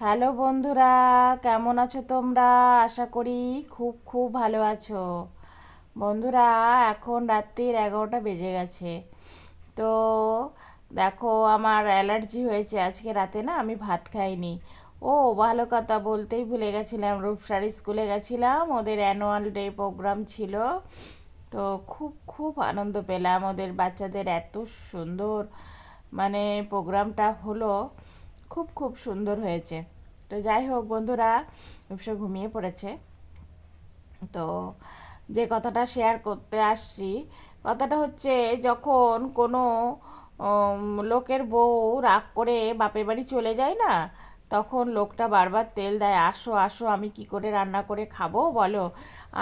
Hello বন্ধুরা, কেমন আছো তোমরা? আশা করি খুব খুব ভালো আছো। বন্ধুরা, এখন রাত্রির এগারোটা বেজে গেছে। তো দেখো, আমার অ্যালার্জি হয়েছে। আজকে রাতে না আমি ভাত খাইনি। ও, ভালো কথা বলতেই ভুলে গেছিলাম। রূপসারি স্কুলে গেছিলাম। ওদের অ্যানুয়াল ডে প্রোগ্রাম ছিল। তো খুব খুব আনন্দ পেলাম। ওদের বাচ্চাদের এত সুন্দর মানে প্রোগ্রামটা হলো। খুব খুব সুন্দর হয়েছে। তো যাই হোক বন্ধুরা রূপসা ঘুমিয়ে পড়েছে। তো যে কথাটা শেয়ার করতে আসছি, কথাটা হচ্ছে যখন কোনো লোকের বউ রাগ করে বাপের বাড়ি চলে যায় না, তখন লোকটা বারবার তেল দেয়, আসো আসো, আমি কি করে রান্না করে খাব বলো,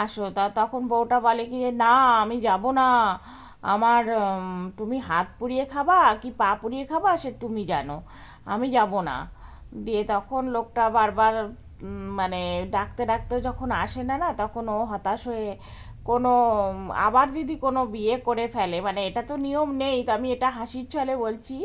আসো। তা তখন বউটা বলে কি যে, না, আমি যাব না। আমার তুমি হাত পুড়িয়ে খাবা কি পা পুড়িয়ে খাবা সে তুমি জানো। আমি যাব না। দিয়ে তখন লোকটা বারবার মানে ডাকতে ডাকতে যখন আসে না না, তখন ও হতাশ হয়ে কোনো, আবার যদি কোনো বিয়ে করে ফেলে মানে এটা তো নিয়ম নেই, তো আমি এটা হাসির ছলে বলছি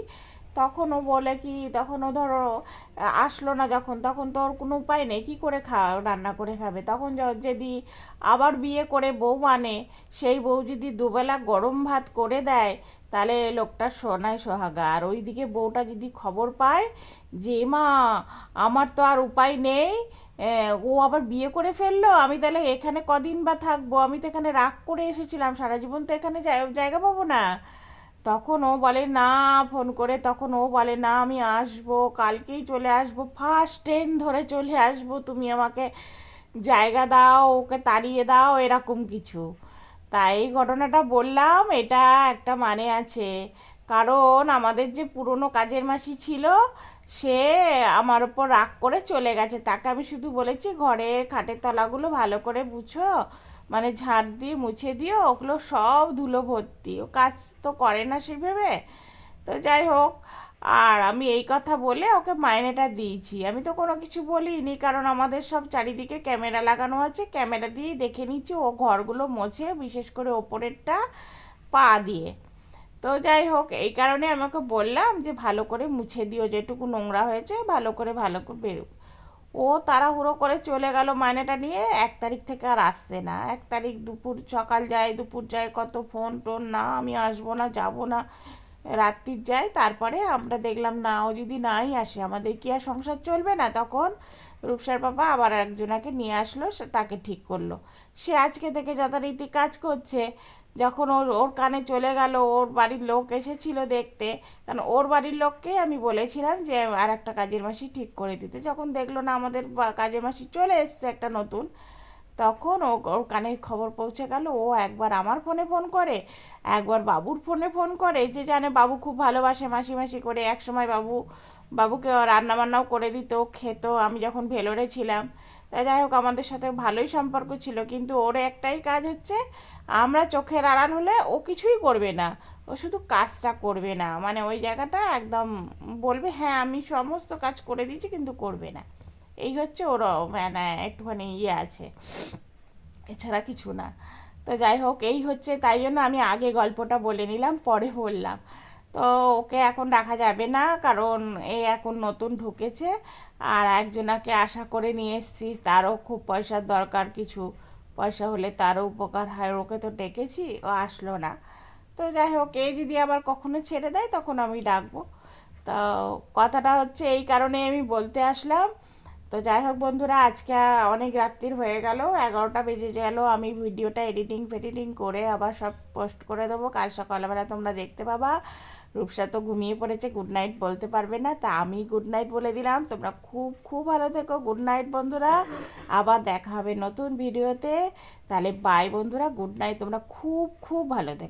তখন ও বলে কি তখন ও ধরো, আসলো না যখন, তখন তো ওর কোনো উপায় নেই। কী করে খা, রান্না করে খাবে? তখন যদি আবার বিয়ে করে বউ মানে সেই বউ যদি দুবেলা গরম ভাত করে দেয়, তাহলে লোকটা সোনায় সোহাগা। আর ওইদিকে বউটা যদি খবর পায় যে, মা, আমার তো আর উপায় নেই ও আবার বিয়ে করে ফেলল, আমি তাহলে এখানে কদিন বা থাকব? আমি তো এখানে রাগ করে এসেছিলাম, সারা জীবন তো এখানে জায়- জায়গা পাবো না। তখন ও বলে, না, ফোন করে, তখন ও বলে, না, আমি আসব, কালকেই চলে আসব ফার্স্ট ট্রেন ধরে চলে আসব, তুমি আমাকে জায়গা দাও, ওকে তাড়িয়ে দাও, এরকম কিছু। তাই এই ঘটনাটা বললাম, এটা একটা মানে আছে। কারণ আমাদের যে পুরনো কাজের মাসি ছিল, সে আমার ওপর রাগ করে চলে গেছে। তাকে আমি শুধু বলেছি, ঘরে খাটের তলাগুলো ভালো করে মুছো মানে ঝাড় দিয়ে মুছে দিও ওগুলো সব ধুলো ভর্তি। ও কাজ তো করে না সেভাবে। তো যাই হোক, আর আমি এই কথা বলে ওকে মাইনেটা দিয়েছি। আমি তো কোনো কিছু বলিনি, কারণ আমাদের সব চারিদিকে ক্যামেরা লাগানো আছে। ক্যামেরা দিয়েই দেখে নিচ্ছি ও ঘরগুলো মোছে, বিশেষ করে ওপরেরটা পা দিয়ে। তো যাই হোক, এই কারণে আমাকে বললাম যে ভালো করে মুছে দিও, যেটুকু নোংরা হয়েছে ভালো করে ভালো করে বেরো ও তাড়াহুড়ো করে চলে গেল মাইনেটা নিয়ে। এক তারিখ থেকে আর আসছে না। এক তারিখ দুপুর, সকাল যায়, দুপুর যায়, কত ফোন টোন, না আমি আসব না, যাব না। রাত্রির যায়, তারপরে আমরা দেখলাম, না, ও যদি নাই আসে, আমাদের কি আর সংসার চলবে না তখন? রূপসার বাবা আবার একজনাকে নিয়ে আসলো তাকে ঠিক করল। সে আজকে থেকে যথারীতি কাজ করছে। যখন ওর ওর কানে চলে গেল, ওর বাড়ির লোক এসেছিল দেখতে, কারণ ওর বাড়ির লোককেই আমি বলেছিলাম যে আর একটা কাজের মাসি ঠিক করে দিতে। যখন দেখল না আমাদের কাজের মাসি চলে এসছে একটা নতুন, তখন ও, ওর কানে খবর পৌঁছে গেল, ও একবার আমার ফোনে ফোন করে, একবার বাবুর ফোনে ফোন করে, যে জানে বাবু খুব ভালোবাসে মাসি মাসি করে এক সময় বাবু, বাবুকে রান্না বান্নাও করে দিত, খেত, আমি যখন ভেলোরে ছিলাম তাই যাই হোক, আমাদের সাথে ভালোই সম্পর্ক ছিল, কিন্তু ওর একটাই কাজ হচ্ছে, আমরা চোখের আড়াল হলে ও কিছুই করবে না। ও শুধু কাজটা করবে না মানে ওই জায়গাটা একদম বলবে হ্যাঁ আমি সমস্ত কাজ করে দিয়েছি, কিন্তু করবে না। এই হচ্ছে ওর মানে একটুখানি ইয়ে আছে। এছাড়া কিছু না। তো যাই হোক, এই হচ্ছে, তাই জন্য আমি আগে গল্পটা বলে নিলাম, পরে বললাম। তো ওকে এখন রাখা যাবে না, কারণ এই এখন নতুন ঢুকেছে। আর একজনাকে আশা করে নিয়ে এসেছি, তারও খুব পয়সার দরকার, কিছু পয়সা হলে তারও উপকার হয়, ওকে তো ডেকেছি, ও আসলো না। তো যাই হোক এই যদি আবার কখনো ছেড়ে দেয়, তখন আমি ডাকবো। তো কথাটা হচ্ছে এই কারণে আমি বলতে আসলাম তো যাই হোক বন্ধুরা, আজকে অনেক রাত্রির হয়ে গেল, এগারোটা বেজে গেল, আমি ভিডিওটা এডিটিং ফেডিটিং করে আবার সব পোস্ট করে দেবো। কাল সকালবেলা তোমরা দেখতে পাবা। রূপসা তো ঘুমিয়ে পড়েছে গুড নাইট বলতে পারবে না, তা আমি গুড নাইট বলে দিলাম। তোমরা খুব খুব ভালো থেকো গুড নাইট বন্ধুরা। আবার দেখা হবে নতুন ভিডিওতে তাহলে বাই বন্ধুরা গুড নাইট তোমরা খুব খুব ভালো থেকো।